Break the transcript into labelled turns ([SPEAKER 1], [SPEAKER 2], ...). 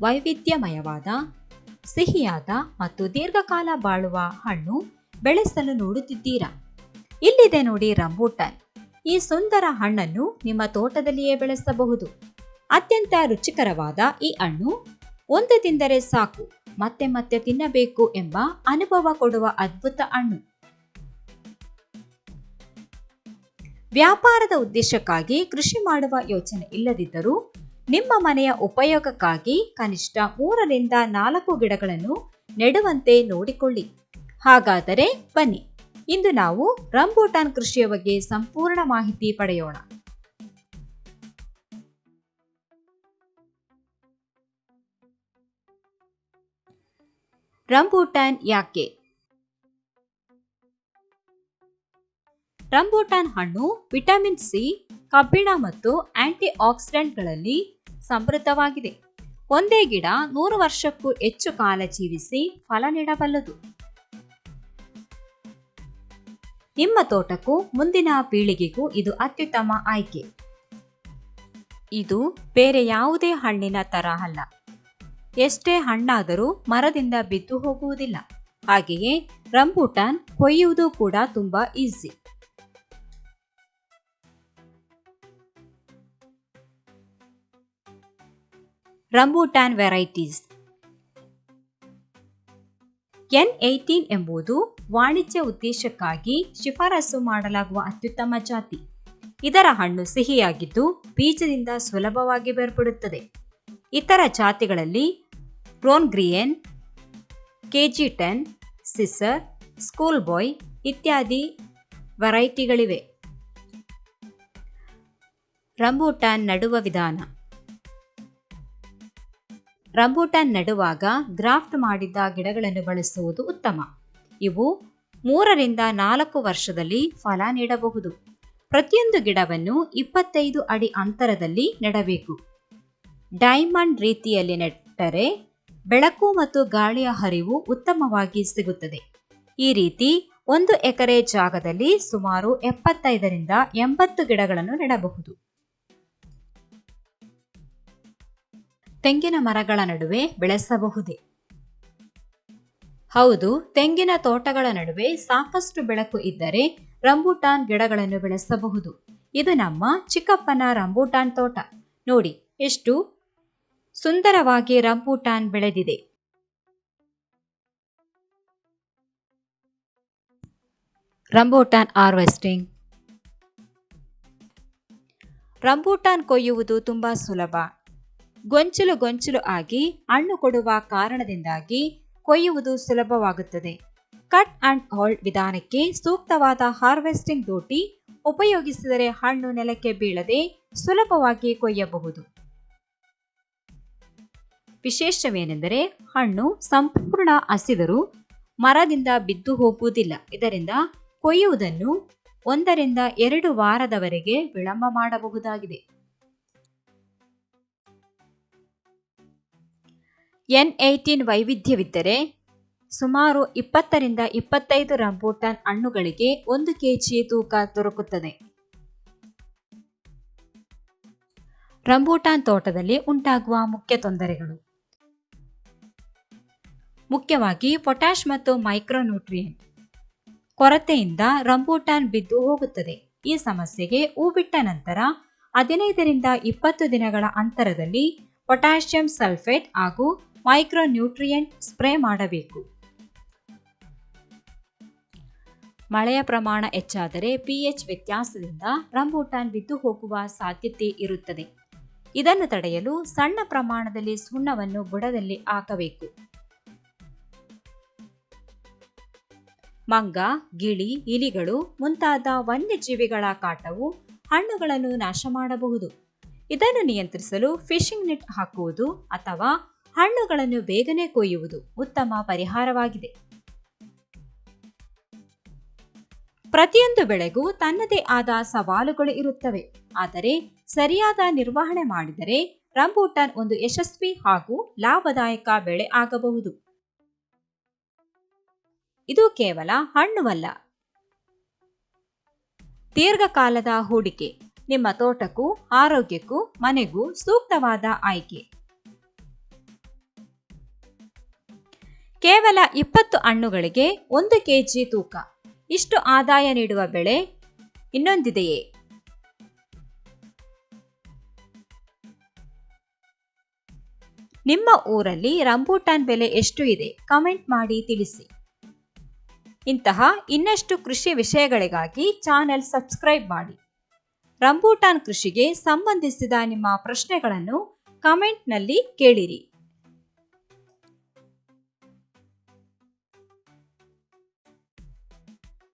[SPEAKER 1] ವೈವಿಧ್ಯಮಯವಾದ, ಸಿಹಿಯಾದ ಮತ್ತು ದೀರ್ಘಕಾಲ ಬಾಳುವ ಹಣ್ಣು ಬೆಳೆಸಲು ನೋಡುತ್ತಿದ್ದೀರಾ? ಇಲ್ಲಿದೆ ನೋಡಿ ರಂಬೂಟಾನ್. ಈ ಸುಂದರ ಹಣ್ಣನ್ನು ನಿಮ್ಮ ತೋಟದಲ್ಲಿಯೇ ಬೆಳೆಸಬಹುದು. ಅತ್ಯಂತ ರುಚಿಕರವಾದ ಈ ಹಣ್ಣು ಒಂದು ತಿಂದರೆ ಸಾಕು, ಮತ್ತೆ ಮತ್ತೆ ತಿನ್ನಬೇಕು ಎಂಬ ಅನುಭವ ಕೊಡುವ ಅದ್ಭುತ ಹಣ್ಣು. ವ್ಯಾಪಾರದ ಉದ್ದೇಶಕ್ಕಾಗಿ ಕೃಷಿ ಮಾಡುವ ಯೋಚನೆ ಇಲ್ಲದಿದ್ದರೂ ನಿಮ್ಮ ಮನೆಯ ಉಪಯೋಗಕ್ಕಾಗಿ ಕನಿಷ್ಠ ಮೂರರಿಂದ ನಾಲ್ಕು ಗಿಡಗಳನ್ನು ನೆಡುವಂತೆ ನೋಡಿಕೊಳ್ಳಿ. ಹಾಗಾದರೆ ಬನ್ನಿ, ಇಂದು ನಾವು ರಂಬೂಟಾನ್ ಕೃಷಿಯ ಬಗ್ಗೆ ಸಂಪೂರ್ಣ ಮಾಹಿತಿ ಪಡೆಯೋಣ. ರಂಬೂಟಾನ್ ಯಾಕೆ? ರಂಬೂಟಾನ್ ಹಣ್ಣು ವಿಟಮಿನ್ ಸಿ, ಕಬ್ಬಿಣ ಮತ್ತು ಆಂಟಿ ಆಕ್ಸಿಡೆಂಟ್ಗಳಲ್ಲಿ ಸಮೃದ್ಧವಾಗಿದೆ. ಒಂದೇ ಗಿಡ ನೂರು ವರ್ಷಕ್ಕೂ ಹೆಚ್ಚು ಕಾಲ ಜೀವಿಸಿ ಫಲ ನೀಡಬಲ್ಲದು. ನಿಮ್ಮ ತೋಟಕ್ಕೂ ಮುಂದಿನ ಪೀಳಿಗೆಗೂ ಇದು ಅತ್ಯುತ್ತಮ ಆಯ್ಕೆ. ಇದು ಬೇರೆ ಯಾವುದೇ ಹಣ್ಣಿನ ತರ ಅಲ್ಲ. ಎಷ್ಟೇ ಹಣ್ಣಾದರೂ ಮರದಿಂದ ಬಿದ್ದು ಹೋಗುವುದಿಲ್ಲ. ಹಾಗೆಯೇ ರಂಬೂಟಾನ್ ಕೊಯ್ಯುವುದು ಕೂಡ ತುಂಬಾ easy. Rambutan varieties. N eighteen ಎಂಬುದು ವಾಣಿಜ್ಯ ಉದ್ದೇಶಕ್ಕಾಗಿ ಶಿಫಾರಸು ಮಾಡಲಾಗುವ ಅತ್ಯುತ್ತಮ ಜಾತಿ. ಇದರ ಹಣ್ಣು ಸಿಹಿಯಾಗಿದ್ದು ಬೀಜದಿಂದ ಸುಲಭವಾಗಿ ಬೇರ್ಪಡುತ್ತದೆ. ಇತರ ಜಾತಿಗಳಲ್ಲಿ ಪ್ರೋನ್ಗ್ರಿಯನ್ ಕೆಜಿ ಟೆನ್ ಸಿಸರ್ ಸ್ಕೂಲ್ ಬಾಯ್ ಇತ್ಯಾದಿ ವೆರೈಟಿಗಳಿವೆ. ರಂಬೂಟಾನ್ ನಡುವ ವಿಧಾನ. ರಂಬೂಟಾನ್ ನೆಡುವಾಗ ಗ್ರಾಫ್ಟ್ ಮಾಡಿದ್ದ ಗಿಡಗಳನ್ನು ಬಳಸುವುದು ಉತ್ತಮ. ಇವು ಮೂರರಿಂದ ನಾಲ್ಕು ವರ್ಷದಲ್ಲಿ ಫಲ ನೀಡಬಹುದು. ಪ್ರತಿಯೊಂದು ಗಿಡವನ್ನು ಇಪ್ಪತ್ತೈದು ಅಡಿ ಅಂತರದಲ್ಲಿ ನೆಡಬೇಕು. ಡೈಮಂಡ್ ರೀತಿಯಲ್ಲಿ ನೆಟ್ಟರೆ ಬೆಳಕು ಮತ್ತು ಗಾಳಿಯ ಹರಿವು ಉತ್ತಮವಾಗಿ ಸಿಗುತ್ತದೆ. ಈ ರೀತಿ ಒಂದು ಎಕರೆ ಜಾಗದಲ್ಲಿ ಸುಮಾರು ಎಪ್ಪತ್ತೈದರಿಂದ ಎಂಬತ್ತು ಗಿಡಗಳನ್ನು ನೆಡಬಹುದು. ತೆಂಗಿನ ಮರಗಳ ನಡುವೆ ಬೆಳೆಸಬಹುದೇ? ಹೌದು, ತೆಂಗಿನ ತೋಟಗಳ ನಡುವೆ ಸಾಕಷ್ಟು ಬೆಳಕು ಇದ್ದರೆ ರಂಬೂಟಾನ್ ಗಿಡಗಳನ್ನು ಬೆಳೆಸಬಹುದು. ಇದು ನಮ್ಮ ಚಿಕ್ಕಪ್ಪನ ರಂಬೂಟಾನ್ ತೋಟ. ನೋಡಿ, ಎಷ್ಟು ಸುಂದರವಾಗಿ ರಂಬೂಟಾನ್ ಬೆಳೆದಿದೆ. Rambutan harvesting. ರಂಬೂಟಾನ್ ಕೊಯ್ಯುವುದು ತುಂಬಾ ಸುಲಭ. ಗೊಂಚಲು ಗೊಂಚಲು ಆಗಿ ಹಣ್ಣು ಕೊಡುವ ಕಾರಣದಿಂದಾಗಿ ಕೊಯ್ಯುವುದು ಸುಲಭವಾಗುತ್ತದೆ. ಕಟ್ ಅಂಡ್ ಹೋಲ್ಡ್ ವಿಧಾನಕ್ಕೆ ಸೂಕ್ತವಾದ ಹಾರ್ವೆಸ್ಟಿಂಗ್ ದೋಟಿ ಉಪಯೋಗಿಸಿದರೆ ಹಣ್ಣು ನೆಲಕ್ಕೆ ಬೀಳದೆ ಸುಲಭವಾಗಿ ಕೊಯ್ಯಬಹುದು. ವಿಶೇಷವೇನೆಂದರೆ ಹಣ್ಣು ಸಂಪೂರ್ಣ ಹಸಿದರೂ ಮರದಿಂದ ಬಿದ್ದು ಹೋಗುವುದಿಲ್ಲ. ಇದರಿಂದ ಕೊಯ್ಯುವುದನ್ನು ಒಂದರಿಂದ ಎರಡು ವಾರದವರೆಗೆ ವಿಳಂಬ ಮಾಡಬಹುದಾಗಿದೆ. ಎನ್ ಏಯ್ಟೀನ್ ವೈವಿಧ್ಯವಿದ್ದರೆ ಸುಮಾರು ಇಪ್ಪತ್ತರಿಂದ ಇಪ್ಪತ್ತೈದು ರಂಬೂಟಾನ್ ಹಣ್ಣುಗಳಿಗೆ ಒಂದು ಕೆಜಿ ತೂಕ ದೊರಕುತ್ತದೆ. ರಂಬೂಟಾನ್ ತೋಟದಲ್ಲಿ ಉಂಟಾಗುವ ಮುಖ್ಯ ತೊಂದರೆಗಳು. ಮುಖ್ಯವಾಗಿ ಪೊಟ್ಯಾಶ್ ಮತ್ತು ಮೈಕ್ರೋನ್ಯೂಟ್ರಿಯನ್ ಕೊರತೆಯಿಂದ ರಂಬೂಟಾನ್ ಬಿದ್ದು ಹೋಗುತ್ತದೆ. ಈ ಸಮಸ್ಯೆಗೆ ಹೂ ಬಿಟ್ಟ ನಂತರ ಹದಿನೈದರಿಂದ ಇಪ್ಪತ್ತು ದಿನಗಳ ಅಂತರದಲ್ಲಿ ಪೊಟ್ಯಾಷಿಯಂ ಸಲ್ಫೇಟ್ ಹಾಗೂ ಮೈಕ್ರೋನ್ಯೂಟ್ರಿಯೆಂಟ್ ಸ್ಪ್ರೇ ಮಾಡಬೇಕು. ಮಳೆಯ ಪ್ರಮಾಣ ಹೆಚ್ಚಾದರೆ ಪಿಎಚ್ ವ್ಯತ್ಯಾಸದಿಂದ ರಂಬೂಟಾನ್ ಬಿದ್ದು ಹೋಗುವ ಸಾಧ್ಯತೆ ಇರುತ್ತದೆ. ಇದನ್ನು ತಡೆಯಲು ಸಣ್ಣ ಪ್ರಮಾಣದಲ್ಲಿ ಸುಣ್ಣವನ್ನು ಬುಡದಲ್ಲಿ ಹಾಕಬೇಕು. ಮಂಗ, ಗಿಳಿ, ಇಲಿಗಳು ಮುಂತಾದ ವನ್ಯಜೀವಿಗಳ ಕಾಟವು ಹಣ್ಣುಗಳನ್ನು ನಾಶ ಮಾಡಬಹುದು. ಇದನ್ನು ನಿಯಂತ್ರಿಸಲು ಫಿಶಿಂಗ್ ನೆಟ್ ಹಾಕುವುದು ಅಥವಾ ಹಣ್ಣುಗಳನ್ನು ಬೇಗನೆ ಕೊಯ್ಯುವುದು ಉತ್ತಮ ಪರಿಹಾರವಾಗಿದೆ. ಪ್ರತಿಯೊಂದು ಬೆಳೆಗೂ ತನ್ನದೇ ಆದ ಸವಾಲುಗಳು ಇರುತ್ತವೆ. ಆದರೆ ಸರಿಯಾದ ನಿರ್ವಹಣೆ ಮಾಡಿದರೆ ರಂಬೂಟನ್ ಒಂದು ಯಶಸ್ವಿ ಹಾಗೂ ಲಾಭದಾಯಕ ಬೆಳೆ ಆಗಬಹುದು. ಇದು ಕೇವಲ ಹಣ್ಣುವಲ್ಲ. ದೀರ್ಘಕಾಲದ ಹೂಡಿಕೆ, ನಿಮ್ಮ ತೋಟಕ್ಕೂ, ಆರೋಗ್ಯಕ್ಕೂ, ಮನೆಗೂ ಸೂಕ್ತವಾದ ಆಯ್ಕೆ. ಕೇವಲ ಇಪ್ಪತ್ತು ಹಣ್ಣುಗಳಿಗೆ ಒಂದು ಕೆ ಜಿ ತೂಕ. ಇಷ್ಟು ಆದಾಯ ನೀಡುವ ಬೆಳೆ ಇನ್ನೊಂದಿದೆಯೇ? ನಿಮ್ಮ ಊರಲ್ಲಿ ರಂಬೂಟಾನ್ ಬೆಲೆ ಎಷ್ಟು ಇದೆ? ಕಮೆಂಟ್ ಮಾಡಿ ತಿಳಿಸಿ. ಇಂತಹ ಇನ್ನಷ್ಟು ಕೃಷಿ ವಿಷಯಗಳಿಗಾಗಿ ಚಾನೆಲ್ ಸಬ್ಸ್ಕ್ರೈಬ್ ಮಾಡಿ. ರಂಬೂಟಾನ್ ಕೃಷಿಗೆ ಸಂಬಂಧಿಸಿದ ನಿಮ್ಮ ಪ್ರಶ್ನೆಗಳನ್ನು ಕಮೆಂಟ್ನಲ್ಲಿ ಕೇಳಿರಿ.